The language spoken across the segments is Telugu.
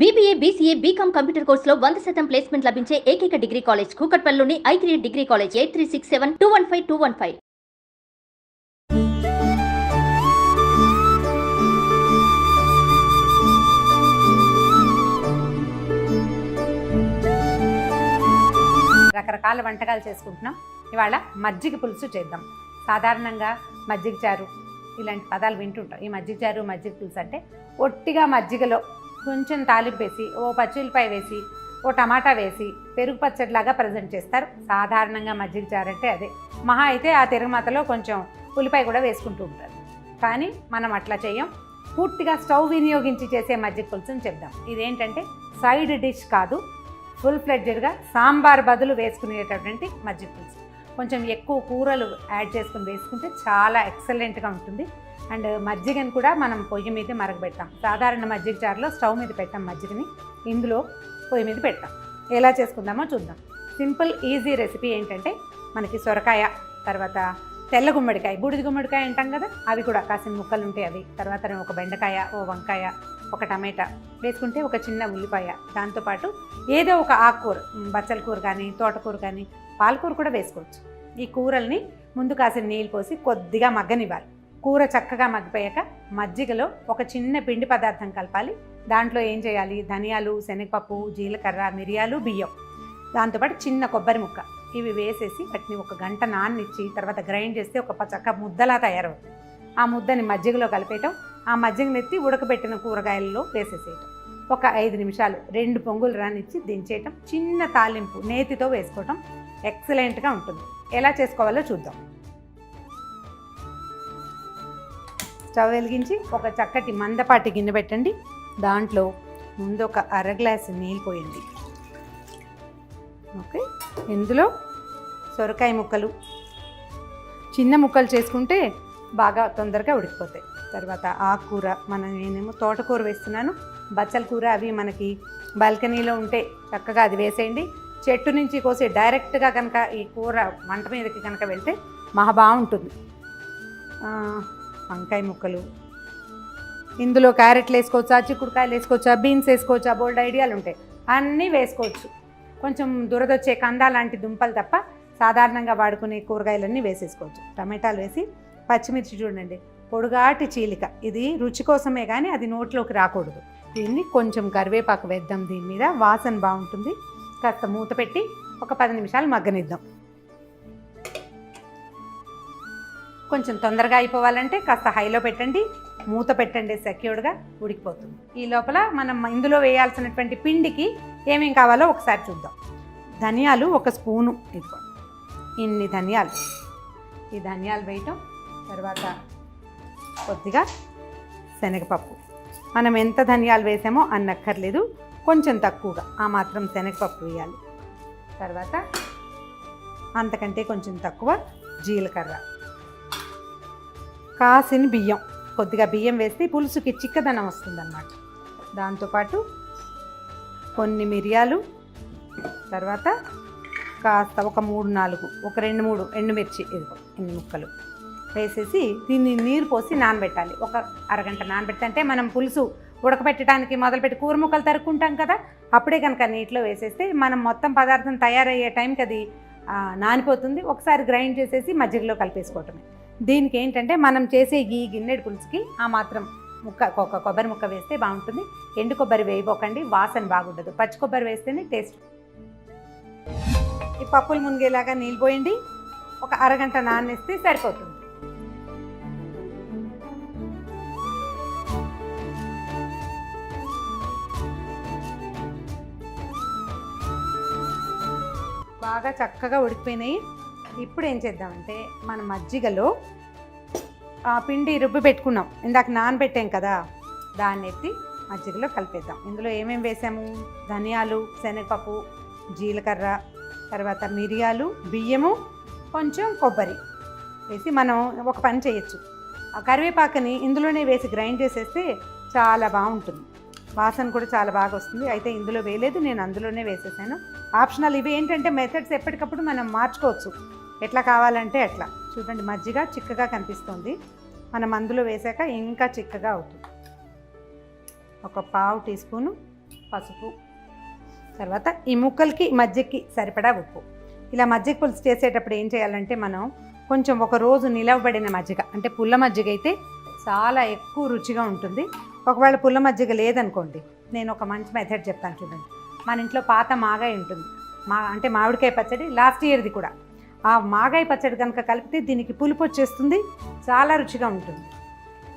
బీబీఏ బీసీఏ బీకామ్ కంప్యూటర్ కోర్సులో వంద శాతం ప్లేస్మెంట్ లభించే ఏకైక degree college కూకట్పల్లిలోని I three degree college eight three six seven two one five two one five రకరకాల వంటకాలు చేసుకుంటున్నాం. ఇవాళ మజ్జిగ పులుసు చేద్దాం. సాధారణంగా మజ్జిగ చారు ఇలాంటి పదాలు వింటుంటాం. ఈ మజ్జిగ చారు మజ్జిగ పులుసు అంటే ఒట్టిగా మజ్జిగలో కొంచెం తాలింపు వేసి ఓ పచ్చిమిరపాయ వేసి ఓ టమాటా వేసి పెరుగు పచ్చడిలాగా ప్రజెంట్ చేస్తారు. సాధారణంగా మజ్జిగ చారంటే అదే. మహా అయితే ఆ తిరగమాతలో కొంచెం ఉల్లిపాయ కూడా వేసుకుంటూ ఉంటారు. కానీ మనం అట్లా చేయం. పూర్తిగా స్టవ్ వినియోగించి చేసే మజ్జిగ పులుసుని చెప్దాం. ఇదేంటంటే సైడ్ డిష్ కాదు ఫుల్ ఫ్లెడ్జెడ్గా సాంబార్ బదులు వేసుకునేటటువంటి మజ్జిగ పులుసు. కొంచెం ఎక్కువ కూరలు యాడ్ చేసుకుని వేసుకుంటే చాలా ఎక్సలెంట్గా ఉంటుంది. అండ్ మజ్జిగని కూడా మనం పొయ్యి మీద మరగబెడతాం. సాధారణ మజ్జిగ చారులో స్టవ్ మీద పెట్టాం మజ్జిగని. ఇందులో పొయ్యి మీద పెడతాం. ఎలా చేసుకుందామో చూద్దాం. సింపుల్ ఈజీ రెసిపీ ఏంటంటే మనకి సొరకాయ తర్వాత తెల్ల గుమ్మడికాయ బూడిద గుమ్మడికాయ అంటాం కదా అవి కూడా కాసిన ముక్కలు ఉంటాయి అవి. తర్వాత ఒక బెండకాయ ఓ వంకాయ ఒక టమాటా వేసుకుంటే ఒక చిన్న ఉల్లిపాయ. దాంతోపాటు ఏదో ఒక ఆకుకూర బచ్చల కూర కానీ తోటకూర కానీ పాలకూర కూడా వేసుకోవచ్చు. ఈ కూరల్ని ముందు కాసిన నీళ్ళు పోసి కొద్దిగా మగ్గనివ్వాలి. కూర చక్కగా మగ్గిపోయాక మజ్జిగలో ఒక చిన్న పిండి పదార్థం కలపాలి. దాంట్లో ఏం చేయాలి? ధనియాలు శనగపప్పు జీలకర్ర మిరియాలు బియ్యం. దాంతోపాటు చిన్న కొబ్బరి ముక్క. ఇవి వేసేసి వాటిని ఒక గంట నాన్నిచ్చి తర్వాత గ్రైండ్ చేస్తే ఒక చక్క ముద్దలా తయారవుతుంది. ఆ ముద్దని మజ్జిగలో కలిపేయటం ఆ మజ్జిగనెత్తి ఉడకబెట్టిన కూరగాయలలో వేసేసేయటం. ఒక ఐదు నిమిషాలు రెండు పొంగులు రానిచ్చి దించేయటం. చిన్న తాలింపు నేతితో వేసుకోవటం. ఎక్సలెంట్గా ఉంటుంది. ఎలా చేసుకోవాలో చూద్దాం. స్టవ్ వెలిగించి ఒక చక్కటి మందపాటి గిన్నె పెట్టండి. దాంట్లో ముందు ఒక అర గ్లాస్ నీళ్ళు పోయండి. ఓకే? ఇందులో సొరకాయ ముక్కలు. చిన్న ముక్కలు చేసుకుంటే బాగా తొందరగా ఉడికిపోతాయి. తర్వాత ఆకుకూర మనం నేనేమో తోటకూర వేస్తున్నాను. బచ్చల కూర అవి మనకి బాల్కనీలో ఉంటే చక్కగా అది వేసేయండి. చెట్టు నుంచి కోసి డైరెక్ట్గా కనుక ఈ కూర మంట మీదకి కనుక వెళ్తే మహా బాగుంటుంది. వంకాయ ముక్కలు. ఇందులో క్యారెట్లు వేసుకోవచ్చా చిక్కుడుకాయలు వేసుకోవచ్చా బీన్స్ వేసుకోవచ్చా బోల్డ్ ఐడియాలు ఉంటాయి. అన్నీ వేసుకోవచ్చు. కొంచెం దురదొచ్చే కంద లాంటి దుంపలు తప్ప సాధారణంగా వాడుకునే కూరగాయలన్నీ వేసేసుకోవచ్చు. టమాటాలు వేసి పచ్చిమిర్చి చూడండి పొడుగాటి చీలిక. ఇది రుచి కోసమే కానీ అది నోట్లోకి రాకూడదు. దీన్ని కొంచెం కరివేపాకు వేద్దాం దీని మీద. వాసన బాగుంటుంది. కాస్త మూత పెట్టి ఒక పది నిమిషాలు మగ్గనిద్దాం. కొంచెం తొందరగా అయిపోవాలంటే కాస్త హైలో పెట్టండి మూత పెట్టండి సెక్యూర్డ్గా ఉడికిపోతుంది. ఈ లోపల మనం ఇందులో వేయాల్సినటువంటి పిండికి ఏమేం కావాలో ఒకసారి చూద్దాం. ధనియాలు ఒక స్పూను ఇదిగో. ఇన్ని ధనియాలు. ఈ ధనియాలు వేయటం తర్వాత కొద్దిగా శనగపప్పు. మనం ఎంత ధనియాలు వేసామో అన్నక్కర్లేదు కొంచెం తక్కువగా. ఆ మాత్రం శనగపప్పు వేయాలి. తర్వాత అంతకంటే కొంచెం తక్కువ జీలకర్ర. కాసిన బియ్యం. కొద్దిగా బియ్యం వేస్తే పులుసుకి చిక్కదనం వస్తుందన్నమాట. దాంతోపాటు కొన్ని మిరియాలు తర్వాత కాస్త ఒక మూడు నాలుగు ఒక రెండు మూడు ఎండుమిర్చి ఇదిగో ఎన్ని ముక్కలు వేసేసి దీన్ని నీరు పోసి నానబెట్టాలి. ఒక అరగంట నానబెట్టి అంటే మనం పులుసు ఉడకబెట్టడానికి మొదలుపెట్టి కూర ముక్కలు తరుక్కుంటాం కదా అప్పుడే కనుక నీటిలో వేసేస్తే మనం మొత్తం పదార్థం తయారయ్యే టైంకి అది నానిపోతుంది. ఒకసారి గ్రైండ్ చేసేసి మజ్జిగలో కలిపేసుకోవటమే. దీనికి ఏంటంటే మనం చేసే ఈ గిన్నెడు పులుసుకి ఆ మాత్రం ముక్క ఒక కొబ్బరి ముక్క వేస్తే బాగుంటుంది. ఎండు కొబ్బరి వేయబోకండి వాసన బాగుండదు. పచ్చి కొబ్బరి వేస్తేనే టేస్ట్. ఈ పప్పులు మునిగేలాగా నీళ్ళు పోయండి. ఒక అరగంట నానేస్తే సరిపోతుంది. బాగా చక్కగా ఉడికిపోయినాయి. ఇప్పుడు ఏం చేద్దామంటే మన మజ్జిగలో ఆ పిండి రుబ్బి పెట్టుకున్నాం. ఇందాక నానబెట్టాం కదా దాన్ని ఎత్తి మజ్జిగలో కలిపేద్దాం. ఇందులో ఏమేమి వేసాము? ధనియాలు శనగపప్పు జీలకర్ర తర్వాత మిరియాలు బియ్యము కొంచెం కొబ్బరి వేసి మనం ఒక పని చేయొచ్చు. ఆ కరివేపాకుని ఇందులోనే వేసి గ్రైండ్ చేసేస్తే చాలా బాగుంటుంది. వాసన కూడా చాలా బాగా వస్తుంది. అయితే ఇందులో వేయలేదు నేను అందులోనే వేసేసాను. ఆప్షనల్ ఇవి ఏంటంటే మెథడ్స్ ఎప్పటికప్పుడు మనం మార్చుకోవచ్చు. ఎట్లా కావాలంటే అట్లా. చూడండి మజ్జిగ చిక్కగా కనిపిస్తుంది. మనం అందులో వేసాక ఇంకా చిక్కగా అవుతుంది. ఒక పావు టీ స్పూను పసుపు. తర్వాత ఈ ముక్కలకి మజ్జిగకి సరిపడా ఉప్పు. ఇలా మజ్జిగ పులుసు చేసేటప్పుడు ఏం చేయాలంటే మనం కొంచెం ఒక రోజు నిలవబడిన మజ్జిగ అంటే పుల్ల మజ్జిగ అయితే చాలా ఎక్కువ రుచిగా ఉంటుంది. ఒకవేళ పుల్ల మజ్జిగ లేదనుకోండి నేను ఒక మంచి మెథడ్ చెప్తాను చూడండి. మన ఇంట్లో పాత మాగాయ ఉంటుంది. మా అంటే మామిడికాయ పచ్చడి లాస్ట్ ఇయర్ది కూడా. ఆ మాగాయ పచ్చడి కనుక కలిపితే దీనికి పులుపు వచ్చేస్తుంది. చాలా రుచిగా ఉంటుంది.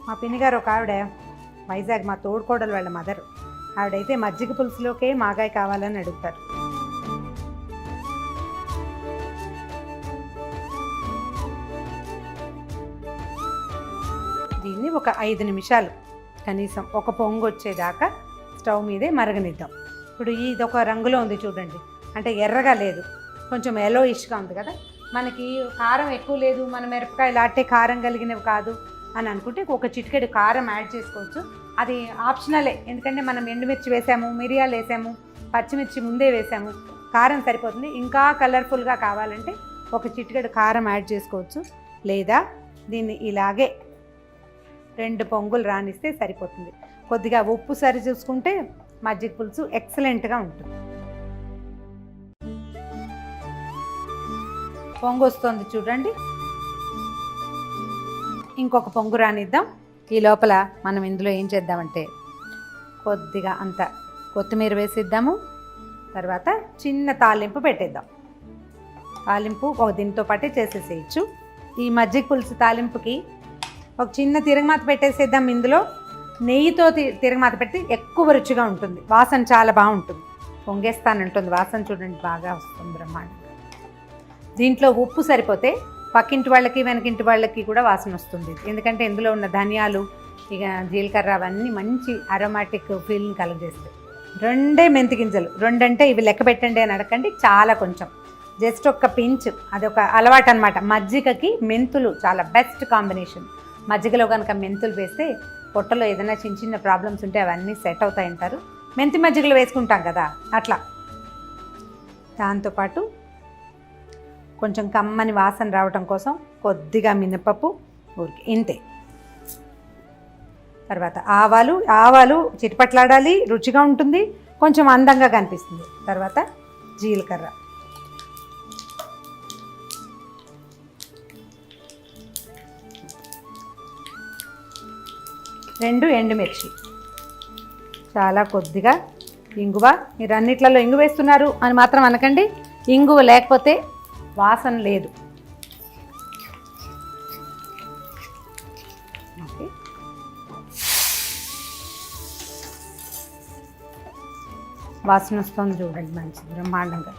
మా పిన్నిగారు ఒక ఆవిడ వైజాగ్ మా తోడుకోడలు వాళ్ళ మదర్ ఆవిడైతే మజ్జిగ పులుసులోకే మాగాయ కావాలని అడుగుతారు. దీన్ని ఒక ఐదు నిమిషాలు కనీసం ఒక పొంగు వచ్చేదాకా స్టవ్ మీదే మరగనిద్దాం. ఇప్పుడు ఇది ఒక రంగులో ఉంది చూడండి. అంటే ఎర్రగా లేదు. కొంచెం ఎలోయిష్గా ఉంది కదా? మనకి కారం ఎక్కువ లేదు మన మిరపకాయలు అట్టే కారం కలిగినవి కాదు అని అనుకుంటే ఒక చిటికెడు కారం యాడ్ చేసుకోవచ్చు. అది ఆప్షనలే. ఎందుకంటే మనం ఎండుమిర్చి వేసాము మిరియాలు వేసాము పచ్చిమిర్చి ముందే వేసాము కారం సరిపోతుంది. ఇంకా కలర్ఫుల్గా కావాలంటే ఒక చిటికెడు కారం యాడ్ చేసుకోవచ్చు. లేదా దీన్ని ఇలాగే రెండు పొంగులు రానిస్తే సరిపోతుంది. కొద్దిగా ఉప్పు సరి చూసుకుంటే మజ్జిగ పులుసు ఎక్సలెంట్గా ఉంటుంది. పొంగు వస్తుంది చూడండి. ఇంకొక పొంగు రానిద్దాం. ఈ లోపల మనం ఇందులో ఏం చేద్దామంటే కొద్దిగా అంత కొత్తిమీర వేసిద్దాము. తర్వాత చిన్న తాలింపు పెట్టేద్దాం. తాలింపు ఒక దీంతో పాటే చేసేసేయచ్చు. ఈ మజ్జిగ పులుసు తాలింపుకి ఒక చిన్న తిరగమాత పెట్టేసేద్దాం ఇందులో. నెయ్యితో తి- తిరగమాత పెడితే ఎక్కువ రుచిగా ఉంటుంది. వాసన చాలా బాగుంటుంది. పొంగేస్తానంటుంది. వాసన చూడండి బాగా వస్తుంది బ్రహ్మాండంగా. దీంట్లో ఉప్పు సరిపోతే పక్కింటి వాళ్ళకి వెనకింటి వాళ్ళకి కూడా వాసన వస్తుంది. ఎందుకంటే ఇందులో ఉన్న ధనియాలు ఇక జీలకర్ర అవన్నీ మంచి అరోమాటిక్ ఫీల్ని కలుగజేస్తాయి. రెండే మెంతి గింజలు. రెండంటే ఇవి లెక్క పెట్టండి అని అడగండి చాలా కొంచెం. జస్ట్ ఒక్క పించ్ అదొక అలవాటు అనమాట మజ్జిగకి మెంతులు చాలా బెస్ట్ కాంబినేషన్ మజ్జిగలో కనుక మెంతులు వేస్తే పొట్టలో ఏదైనా చిన్న చిన్న ప్రాబ్లమ్స్ ఉంటే అవన్నీ సెట్ అవుతాయి అంటారు. మెంతి మజ్జిగలో వేసుకుంటాం కదా అట్లా. దాంతోపాటు కొంచెం కమ్మని వాసన రావటం కోసం కొద్దిగా మినపప్పు ఊరికి ఇంతే. తర్వాత ఆవాలు ఆవాలు చిటిపట్లాడాలి రుచిగా ఉంటుంది కొంచెం అందంగా కనిపిస్తుంది. తర్వాత జీలకర్ర. రెండు ఎండుమిర్చి. చాలా కొద్దిగా ఇంగువ. మీరు అన్నిట్లలో ఇంగు వేస్తున్నారు అని మాత్రం అనకండి. ఇంగువ లేకపోతే వాసన లేదు. ఓకే. వాసన వస్తుంది చూడండి మంచి బ్రహ్మాండంగా.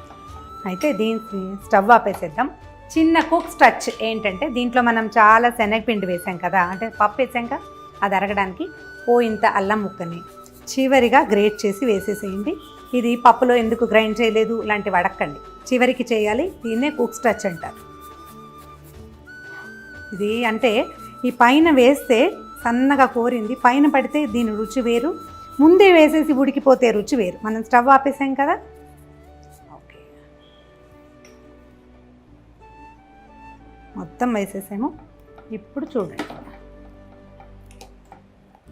అయితే దీనికి స్టవ్ ఆపేసేద్దాం. చిన్న కుక్ స్టచ్ ఏంటంటే దీంట్లో మనం చాలా శనగపిండి వేసాం కదా అంటే పప్పు వేసాం కదా అది అరగడానికి ఓ ఇంత అల్లం ముక్కని చివరిగా గ్రేట్ చేసి వేసేసేయండి. ఇది పప్పులో ఎందుకు గ్రైండ్ చేయలేదు? ఇలాంటివి అడక్కండి. చివరికి చేయాలి దీన్నే కుక్ స్టచ్ అంటారు. ఇది అంటే ఈ పైన వేస్తే సన్నగా కోరింది పైన పడితే దీని రుచి వేరు ముందే వేసేసి ఉడికిపోతే రుచి వేరు. మనం స్టవ్ ఆపేసాం కదా? ఓకే. మొత్తం వేసేసాము. ఇప్పుడు చూడండి.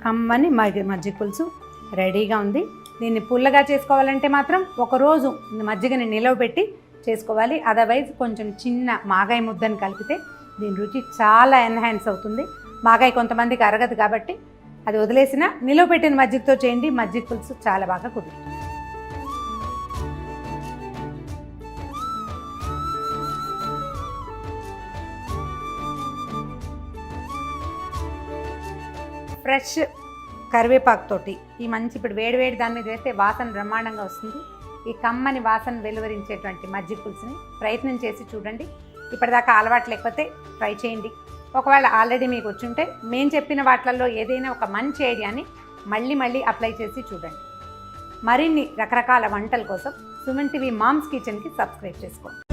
కమ్మని మజ్జి మజ్జిగ పులుసు రెడీగా ఉంది. దీన్ని పుల్లగా చేసుకోవాలంటే మాత్రం ఒక రోజు మజ్జిగని నిలవబెట్టి చేసుకోవాలి. అదర్వైజ్ కొంచెం చిన్న మాగాయ ముద్దని కలిపితే దీని రుచి చాలా ఎన్హాన్స్ అవుతుంది. మాగాయ కొంతమందికి అరగదు కాబట్టి అది వదిలేసిన నిలువ పెట్టిన మజ్జిగతో చేయండి. మజ్జిగ పులుసు చాలా బాగా కుదురుతుంది. ఫ్రెష్ కరివేపాకుతోటి ఈ మంచి ఇప్పుడు వేడి వేడి దాని మీద వేస్తే వాసన బ్రహ్మాండంగా వస్తుంది. ఈ కమ్మని వాసన వెలువరించేటువంటి మజ్జిగ పులుసుని ప్రయత్నం చేసి చూడండి. ఇప్పటిదాకా అలవాటు లేకపోతే ట్రై చేయండి. ఒకవేళ ఆల్రెడీ మీకు వచ్చుంటే మేము చెప్పిన వాటిల్లో ఏదైనా ఒక మంచి ఐడియాని మళ్ళీ మళ్ళీ అప్లై చేసి చూడండి. మరిన్ని రకరకాల వంటల కోసం సుమన్ టీవీ మామ్స్ కిచెన్కి సబ్స్క్రైబ్ చేసుకోండి.